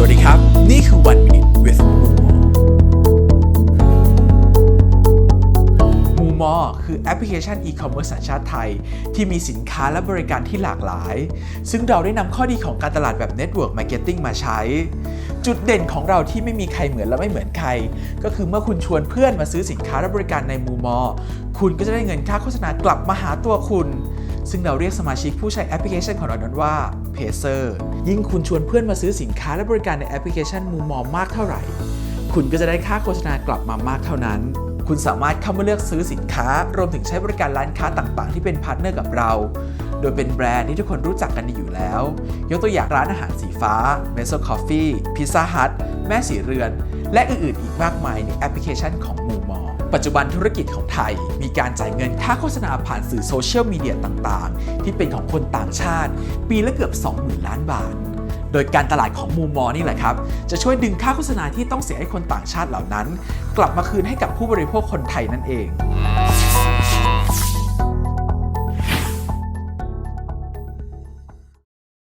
สวัสดีครับ นี่คือ One Minute with มูมอคือแอปพลิเคชันอีคอมเมิร์ซสัญชาติไทย ที่มีสินค้าและบริการที่หลากหลาย ซึ่งเราได้นำข้อดีของการตลาดแบบ Network Marketing มาใช้ จุดเด่นของเราที่ไม่มีใครเหมือนและไม่เหมือนใคร ก็คือเมื่อคุณชวนเพื่อนมาซื้อสินค้าและบริการในมูมอคุณก็จะได้เงินค่าโฆษณากลับมาหาตัวคุณ ซึ่งเราเรียกสมาชิกผู้ใช้แอปพลิเคชันของเรานั้นว่า p a c e r ยิ่งคุณชวนเพื่อนมาซื้อสินค้าและบริการในแอปพลิเคชันมูมอมากเท่าไหร่ คุณก็จะได้ค่าโฆษณากลับมามากเท่านั้น คุณสามารถเข้ามาเลือกซื้อสินค้า รวมถึงใช้บริการร้านค้าต่างๆ ที่เป็นพาร์ทเนอร์กับเรา โดยเป็นแบรนด์ที่ทุกคนรู้จักกันดีอยู่แล้ว ยกตัวอย่างร้านอาหารสีฟ้า m e s o Coffee Pizza Hut แม่สีเรือน และอื่นๆ อีกมากมายในแอปพลิเคชันของมูมอปัจจุบันธุรกิจของไทย มีการจ่ายเงินค่าโฆษณาผ่านสื่อโซเชียลมีเดียต่างๆ ที่เป็นของคนต่างชาติ ปีละเกือบ 20,000 ล้านบาท โดยการตลาดของมูมอนี่แหละครับ จะช่วยดึงค่าโฆษณาที่ต้องเสียให้คนต่างชาติเหล่านั้น กลับมาคืนให้กับผู้บริโภคคนไทยนั่นเอง